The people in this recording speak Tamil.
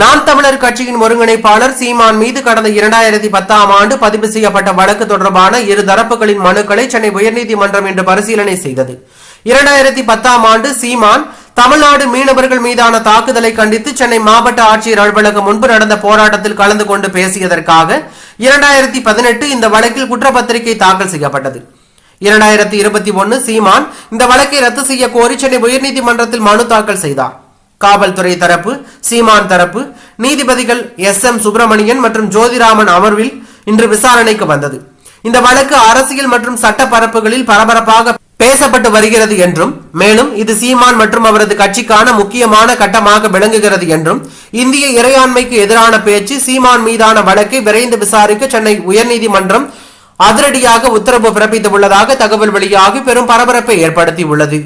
நாம் தமிழர் கட்சியின் ஒருங்கிணைப்பாளர் சீமான் மீது கடந்த இரண்டாயிரத்தி பத்தாம் ஆண்டு பதிவு செய்யப்பட்ட வழக்கு தொடர்பான இரு தரப்புகளின் மனுக்களை சென்னை உயர்நீதிமன்றம் இன்று பரிசீலனை செய்தது. இரண்டாயிரத்தி பத்தாம் ஆண்டு சீமான் தமிழ்நாடு மீனவர்கள் மீதான தாக்குதலை கண்டித்து சென்னை மாவட்ட ஆட்சியர் அலுவலகம் முன்பு நடந்த போராட்டத்தில் கலந்து கொண்டு பேசியதற்காக இரண்டாயிரத்தி பதினெட்டு இந்த வழக்கில் குற்றப்பத்திரிகை தாக்கல் செய்யப்பட்டது. இரண்டாயிரத்தி இருபத்தி ஒன்னு சீமான் இந்த வழக்கை ரத்து செய்ய கோரி சென்னை உயர்நீதிமன்றத்தில் மனு தாக்கல் செய்தார். காவல்துறை தரப்பு சீமான் தரப்பு நீதிபதிகள் எஸ் எம் சுப்பிரமணியன் மற்றும் ஜோதிராமன் அமர்வில் இன்று விசாரணைக்கு வந்தது. இந்த வழக்கு அரசியல் மற்றும் சட்ட பரப்புகளில் பரபரப்பாக பேசப்பட்டு வருகிறது என்றும் மேலும் இது சீமான் மற்றும் அவரது கட்சிக்கான முக்கியமான கட்டமாக விளங்குகிறது என்றும் இந்திய இறையாண்மைக்கு எதிரான பேச்சு சீமான் மீதான வழக்கை விரைந்து விசாரிக்க சென்னை உயர்நீதிமன்றம் அதிரடியாக உத்தரவு பிறப்பித்துள்ளதாக தகவல் வெளியாகி பெரும் பரபரப்பை ஏற்படுத்தியுள்ளது.